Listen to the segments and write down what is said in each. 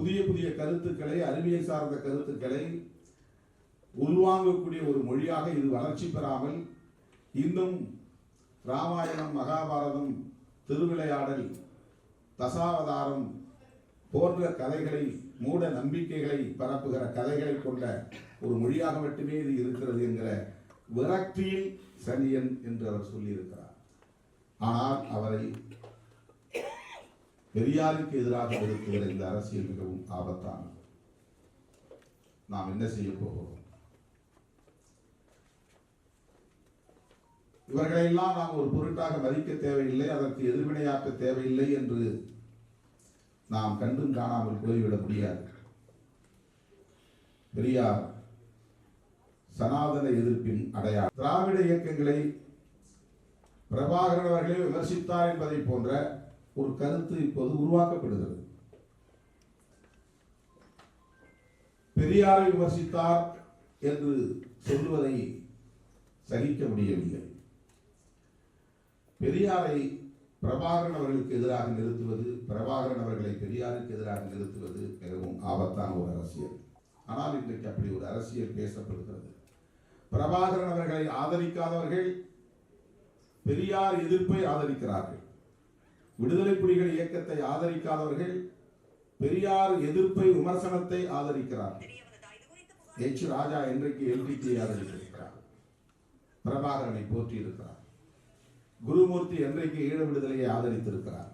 புதிய புதிய கருத்துக்களை அறிவியல் சார்ந்த கருத்துக்களை உள்வாங்கக்கூடிய ஒரு மொழியாக இது வளர்ச்சி பெறாமல் இன்னும் ராமாயணம் மகாபாரதம் திருவிளையாடல் தசாவதாரம் போன்ற கதைகளை மூட நம்பிக்கைகளை பரப்புகிற கதைகளை கொண்ட ஒரு மொழியாக மட்டுமே இது இருக்கிறது என்கிற விரக்தியில் சனியன் என்று அவர் சொல்லியிருக்கிறார். ஆனால் அவரை பெரியாருக்கு எதிராக இருக்கிற இந்த அரசியல் மிகவும் ஆபத்தானது. நாம் என்ன செய்ய போகிறோம்? இவர்களையெல்லாம் நாம் ஒரு பொருட்டாக மதிக்க தேவையில்லை அதற்கு எதிர்வினையாற்ற தேவையில்லை என்று நாம் கண்டும் காணாமல் போய்விட முடியாது. பெரியார் சனாதன எதிர்ப்பின் அடையாளம். திராவிட இயக்கங்களை பிரபாகரன் அவர்களே விமர்சித்தார் என்பதை போன்ற ஒரு கருத்து இப்போது உருவாக்கப்படுகிறது. பெரியாரை விமர்சித்தார் என்று சொல்லுவதை சகிக்க முடியவில்லை. பெரியாரை பிரபாகரன் அவர்களுக்கு எதிராக நிறுத்துவது பிரபாகரன் அவர்களை பெரியாருக்கு எதிராக நிறுத்துவது மிகவும் ஆபத்தான ஒரு அரசியல். ஆனால் இன்றைக்கு அப்படி ஒரு அரசியல் பேசப்படுகிறது. பிரபாகரன் அவர்களை ஆதரிக்காதவர்கள் பெரியார் எதிர்ப்பை ஆதரிக்கிறார்கள். விடுதலை புலிகள் இயக்கத்தை ஆதரிக்காதவர்கள் பெரியார் எதிர்ப்பை விமர்சனத்தை ஆதரிக்கிறார்கள் எச் ராஜா இன்றைக்கு எல்டிடியை ஆதரித்திருக்கிறார். பிரபாகரனை போற்றியிருக்கிறார். குருமூர்த்தி என்றைக்கு ஈழ விடுதலையை ஆதரித்திருக்கிறார்.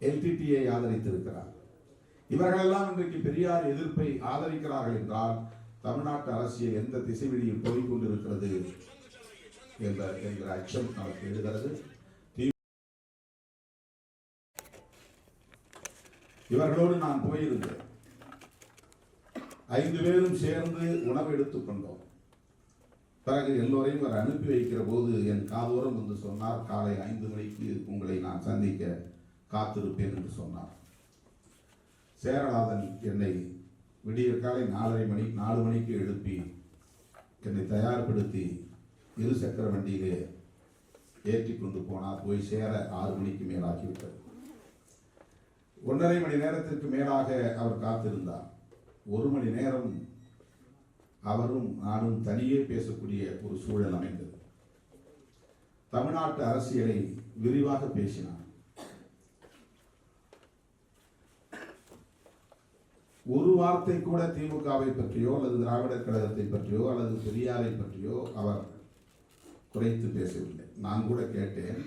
எல்டிடியை ஆதரித்திருக்கிறார். இவர்களெல்லாம் இன்றைக்கு பெரியார் எதிர்ப்பை ஆதரிக்கிறார்கள் என்றால் தமிழ்நாட்டு அரசியல் எந்த திசைவெளியில் போய்கொண்டிருக்கிறது என்ற என்கிற அச்சம் நமக்கு எழுகிறது. இவர்களோடு நான் போயிருந்தேன். ஐந்து பேரும் சேர்ந்து உணவு எடுத்துக்கொண்டோம் பிறகு எல்லோரையும் அவர் அனுப்பி வைக்கிற போது என் காதோரம் வந்து சொன்னார் காலை ஐந்து மணிக்கு உங்களை நான் சந்திக்க காத்திருப்பேன் என்று சொன்னார். சேரலாதன் என்னை விடிய காலை நாலரை மணி நாலு மணிக்கு எழுப்பி என்னை தயார்படுத்தி இரு சக்கர வண்டியிலே ஏற்றி கொண்டு போனால் போய் சேர ஆறு மணிக்கு மேலாகிவிட்டது. ஒன்றரை மணி நேரத்திற்கு மேலாக அவர் காத்திருந்தார். ஒரு மணி நேரம் அவரும் நானும் தனியே பேசக்கூடிய ஒரு சூழல் அமைந்தது. தமிழ்நாட்டு அரசியலை விரிவாக பேசினார். ஒரு வார்த்தை கூட திமுகவை பற்றியோ அல்லது திராவிடர் கழகத்தை பற்றியோ அல்லது பெரியாரை பற்றியோ அவர் குறைத்து பேசவில்லை. நான் கூட கேட்டேன்.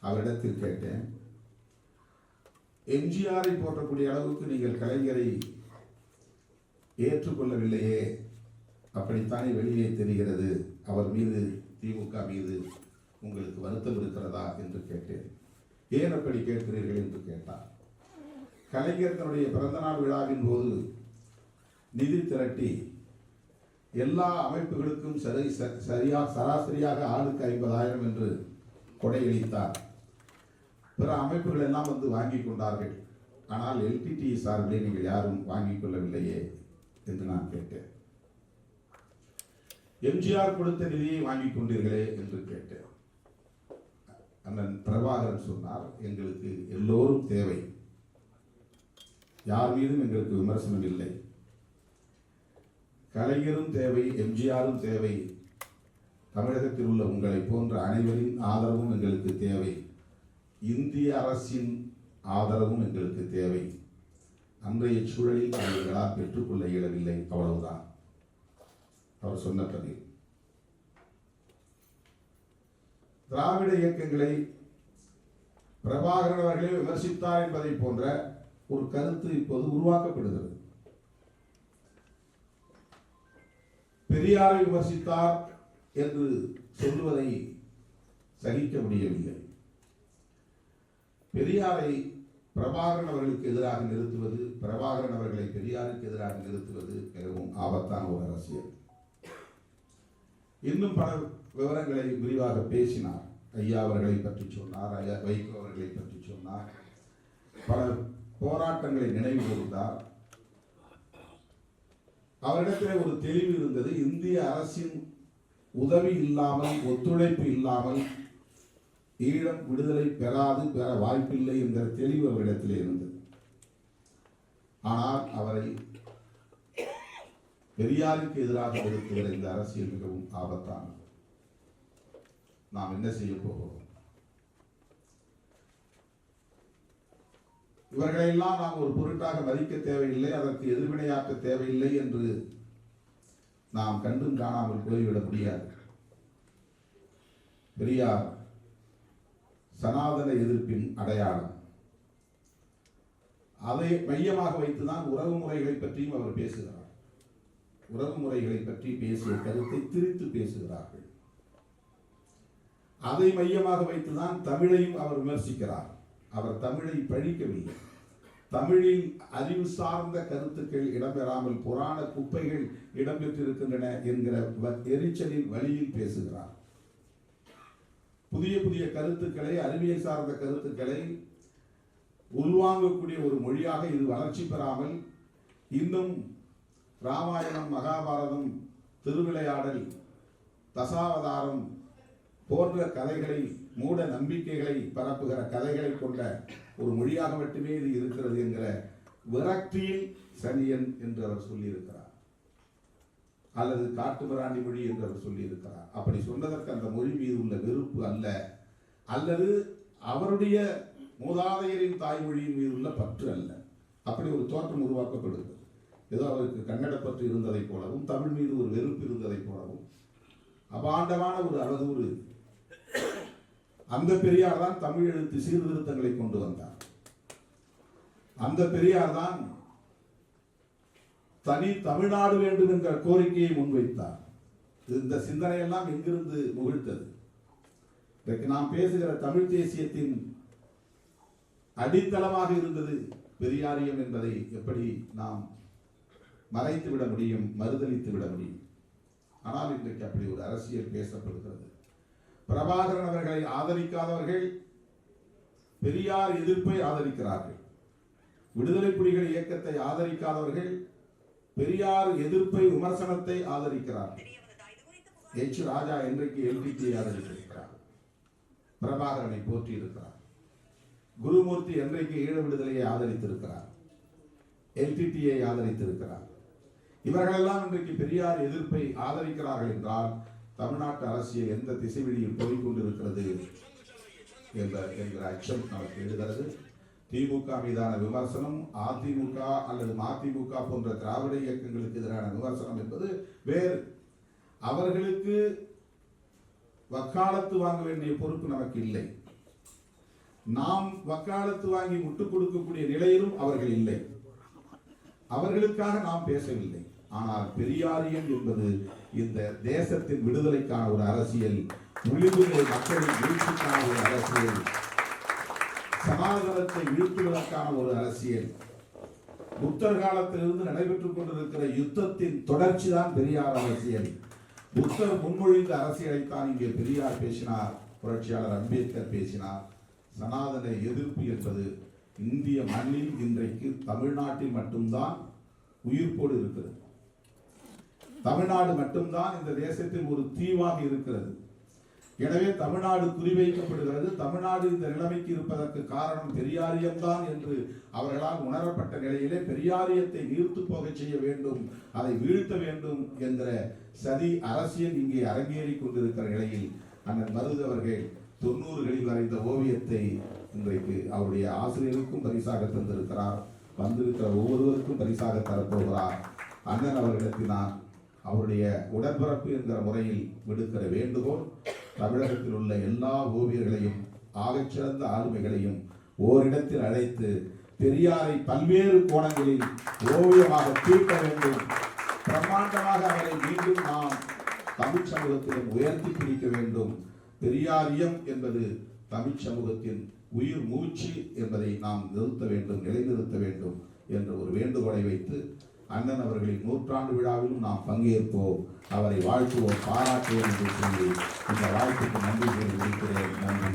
அவரிடத்தில் கேட்டேன். எம்ஜிஆரை போற்றக்கூடிய அளவுக்கு நீங்கள் கலைஞரை ஏற்றுக்கொள்ளவில்லையே. அப்படித்தானே வெளியே தெரிகிறது அவர் மீது திமுக மீது உங்களுக்கு வருத்தம் இருக்கிறதா என்று கேட்டேன். ஏன் அப்படி கேட்கிறீர்கள் என்று கேட்டார். கலைஞர் தன்னுடைய பிறந்தநாள் விழாவின் போது நிதி திரட்டி எல்லா அமைப்புகளுக்கும் சரி ச- சராசரியாக ஆளுக்கு ஐம்பதாயிரம் என்று கொடையளித்தார். பிற அமைப்புகள் எல்லாம் வந்து வாங்கி கொண்டார்கள். ஆனால் எல்டிடி சார்பிலே நீங்கள் யாரும் வாங்கிக் கொள்ளவில்லையே என்று நான் கேட்டேன். எம்ஜிஆர் கொடுத்த நிதியை வாங்கிக் கொண்டீர்களே என்று கேட்டேன். அண்ணன் பிரபாகரன் சொன்னார் எங்களுக்கு எல்லோரும் தேவை. யார் மீதும் எங்களுக்கு விமர்சனம் இல்லை. கலைஞரும் தேவை எம்ஜிஆரும் தேவை. தமிழகத்தில் உள்ள உங்களை போன்ற அனைவரின் ஆதரவும் எங்களுக்கு தேவை. இந்திய அரசின் ஆதரவும் எங்களுக்கு தேவை. அன்றைய சூழலில் அவர்களால் பெற்றுக்கொள்ள இயலவில்லை. அவ்வளவுதான். அவர் சொன்ன பதில். திராவிட இயக்கங்களை பிரபாகரன் அவர்களே விமர்சித்தார் என்பதை போன்ற ஒரு கருத்து இப்போது உருவாக்கப்படுகிறது. பெரியாரை விமர்சித்தார் என்று சொல்லுவதை சகிக்க முடியவில்லை. பெரியாரை பிரபாகரன் அவர்களுக்கு எதிராக நிறுத்துவது பிரபாகரன் அவர்களை பெரியாருக்கு எதிராக நிறுத்துவது மிகவும் ஆபத்தான ஒரு அரசியல். இன்னும் பல விவரங்களை விரிவாக பேசினார். ஐயா அவர்களை பற்றி சொன்னார் ஐயா வைகோ அவர்களை பற்றி சொன்னார். பல போராட்டங்களை நினைவு கூர்ந்தார். அவரிடத்திலே ஒரு தெளிவு இருந்தது இந்திய அரசின் உதவி இல்லாமல் ஒத்துழைப்பு இல்லாமல் ஈழம் விடுதலை பெறாது பெற வாய்ப்பில்லை என்கிற தெளிவு அவரிடத்தில் இருந்தது. ஆனால் அவரை பெரியாருக்கு எதிராக நிறுத்துகிற இந்த அரசியல் மிகவும் ஆபத்தானது. நாம் என்ன செய்ய போகிறோம்? இவர்களையெல்லாம் நாம் ஒரு பொருட்டாக மதிக்க தேவையில்லை அதற்கு எதிர்வினையாற்ற தேவையில்லை என்று நாம் கண்டும் காணாமல் போய்விட முடியாது. பெரியார் சனாதன எதிர்ப்பின் அடையாளம். அதை மையமாக வைத்துதான் உறவு முறைகளை பற்றியும் அவர் பேசுகிறார். உறவு முறைகளை பற்றி பேசிய கருத்தை திரித்து பேசுகிறார்கள். அதை மையமாக வைத்துதான் தமிழையும் அவர் விமர்சிக்கிறார். அவர் தமிழை பழிக்கவில்லை. தமிழின் அறிவு சார்ந்த கருத்துக்கள் இடம்பெறாமல் புராண குப்பைகள் இடம்பெற்றிருக்கின்றன என்கிற வ- எரிச்சலின் வழியில் பேசுகிறார். புதிய புதிய கருத்துக்களை அறிவியல் சார்ந்த கருத்துக்களை உள்வாங்கக்கூடிய ஒரு மொழியாக இது வளர்ச்சி பெறாமல் இன்னும் ராமாயணம் மகாபாரதம் திருவிளையாடல் தசாவதாரம் போன்ற கதைகளை மூட நம்பிக்கைகளை பரப்புகிற கதைகளை கொண்ட ஒரு மொழியாக மட்டுமே இது இருக்கிறது என்கிற விரக்தியில் சனியன் என்று அவர் சொல்லியிருக்கிறார். அல்லது காட்டுமிராண்டி மொழி என்று அவர் சொல்லியிருக்கிறார். அப்படி சொன்னதற்கு அந்த மொழி மீது உள்ள வெறுப்பு அல்ல. அல்லது அவருடைய மூதாதையரின் தாய்மொழியின் மீது உள்ள பற்று அல்ல. அப்படி ஒரு தோற்றம் உருவாக்கப்படுகிறது. ஏதோ அவருக்கு கன்னட பற்று இருந்ததைப் போலவும் தமிழ் மீது ஒரு வெறுப்பு இருந்ததைப் போலவும். அபாண்டமான ஒரு அவதூறு அந்த பெரியார் தான் தமிழ் எழுத்து சீர்திருத்தங்களை கொண்டு வந்தார். அந்த பெரியார் தான் தனி தமிழ்நாடு வேண்டும் என்ற கோரிக்கையை முன்வைத்தார். இந்த சிந்தனையெல்லாம் எங்கிருந்து முகிழ்த்தது இன்றைக்கு நாம் பேசுகிற தமிழ் தேசியத்தின் அடித்தளமாக இருந்தது பெரியாரியம் என்பதை எப்படி நாம் மறைத்து விட முடியும் மறுதலித்து விட முடியும்? ஆனால் இன்றைக்கு அப்படி ஒரு அரசியல் பேசப்படுகிறது. பிரபாகரன் அவர்களை ஆதரிக்காதவர்கள் பெரியார் எதிர்ப்பை ஆதரிக்கிறார்கள். விடுதலை புலிகள் இயக்கத்தை ஆதரிக்காதவர்கள் பெரியார் எதிர்ப்பை விமர்சனத்தை ஆதரிக்கிறார். எச் ராஜா இன்றைக்கு எல்டிடியை ஆதரித்திருக்கிறார். பிரபாகரனை போற்றி இருக்கிறார் குருமூர்த்தி என்றைக்கு ஈழ விடுதலையை ஆதரித்திருக்கிறார். எல்டிடியை ஆதரித்திருக்கிறார். இவர்களெல்லாம் இன்றைக்கு பெரியார் எதிர்ப்பை ஆதரிக்கிறார்கள் என்றால் தமிழ்நாட்டு அரசியல் எந்த திசைவெளியில் போய்கொண்டிருக்கிறது என்ற என்கிற அச்சம் நமக்கு எழுகிறது. திமுக மீதான விமர்சனம் அதிமுக அல்லது மதிமுக போன்ற திராவிட இயக்கங்களுக்கு எதிரான விமர்சனம் என்பது வேறு. அவர்களுக்கு வக்காலத்து வாங்க வேண்டிய பொறுப்பு நமக்கு இல்லை. நாம் வக்காலத்து வாங்கி முட்டுக் கொடுக்கக்கூடிய நிலையிலும் அவர்கள் இல்லை. அவர்களுக்காக நாம் பேசவில்லை. ஆனால் பெரியாரியம் என்பது இந்த தேசத்தின் விடுதலைக்கான ஒரு அரசியல் விளிம்புநிலை மக்களின் வீழ்ச்சிக்கான ஒரு அரசியல். சமாதானத்தை வீழ்த்துவதற்கான ஒரு அரசியல். புத்தர் காலத்திலிருந்து நடைபெற்றுக் கொண்டிருக்கிற யுத்தத்தின் தொடர்ச்சி தான் பெரியார் அரசியல். புத்தர் முன்மொழிந்த அரசியலைத்தான் இங்கே பெரியார் பேசினார் புரட்சியாளர் அம்பேத்கர் பேசினார். சனாதன எதிர்ப்பு என்பது இந்திய மண்ணில் இன்றைக்கு தமிழ்நாட்டில் மட்டும்தான் உயிர்ப்போடு இருக்கிறது. தமிழ்நாடு மட்டும்தான் இந்த தேசத்தில் ஒரு தீவாக இருக்கிறது. எனவே தமிழ்நாடு குறிவைக்கப்படுகிறது. தமிழ்நாடு இந்த நிலைமைக்கு இருப்பதற்கு காரணம் பெரியாரியம்தான் என்று அவர்களால் உணரப்பட்ட நிலையிலே பெரியாரியத்தை நீர்த்து போகச் செய்ய வேண்டும் அதை வீழ்த்த வேண்டும் என்கிற சதி அரசியல் இங்கே அரங்கேறிக் கொண்டிருக்கிற நிலையில் அண்ணன் மருது அவர்கள் தொண்ணூறுகளில் வரைந்த ஓவியத்தை இன்றைக்கு அவருடைய ஆசிரியருக்கும் பரிசாக தந்திருக்கிறார். வந்திருக்கிற ஒவ்வொருவருக்கும் பரிசாக தரப்போகிறார். அண்ணன் அவர்களிடத்தினால் நான் அவருடைய உடன்பிறப்பு என்கிற முறையில் விடுக்கிற வேண்டுகோள் தமிழகத்தில் உள்ள எல்லா ஓவியர்களையும் ஆகச்சிறந்த ஆளுமைகளையும் ஓரிடத்தில் அழைத்து பெரியாரை பல்வேறு கோணங்களில் ஓவியமாக தீர்க்க வேண்டும். பிரம்மாண்டமாக அவரை மீண்டும் நாம் தமிழ் சமூகத்திலும் உயர்த்தி பிடிக்க வேண்டும். பெரியாரியம் என்பது தமிழ் சமூகத்தின் உயிர் மூச்சு என்பதை நாம் நிறுத்த வேண்டும் நிலைநிறுத்த வேண்டும் என்ற ஒரு வேண்டுகோளை வைத்து அண்ணன் அவர்களின் நூற்றாண்டு விழாவிலும் நாம் பங்கேற்போம். அவரை வாழ்த்துவோம் பாராட்டுவோம் என்று சொல்லி இந்த வாழ்த்துக்கு நன்றி கூறி முடிக்கிறேன் நன்றி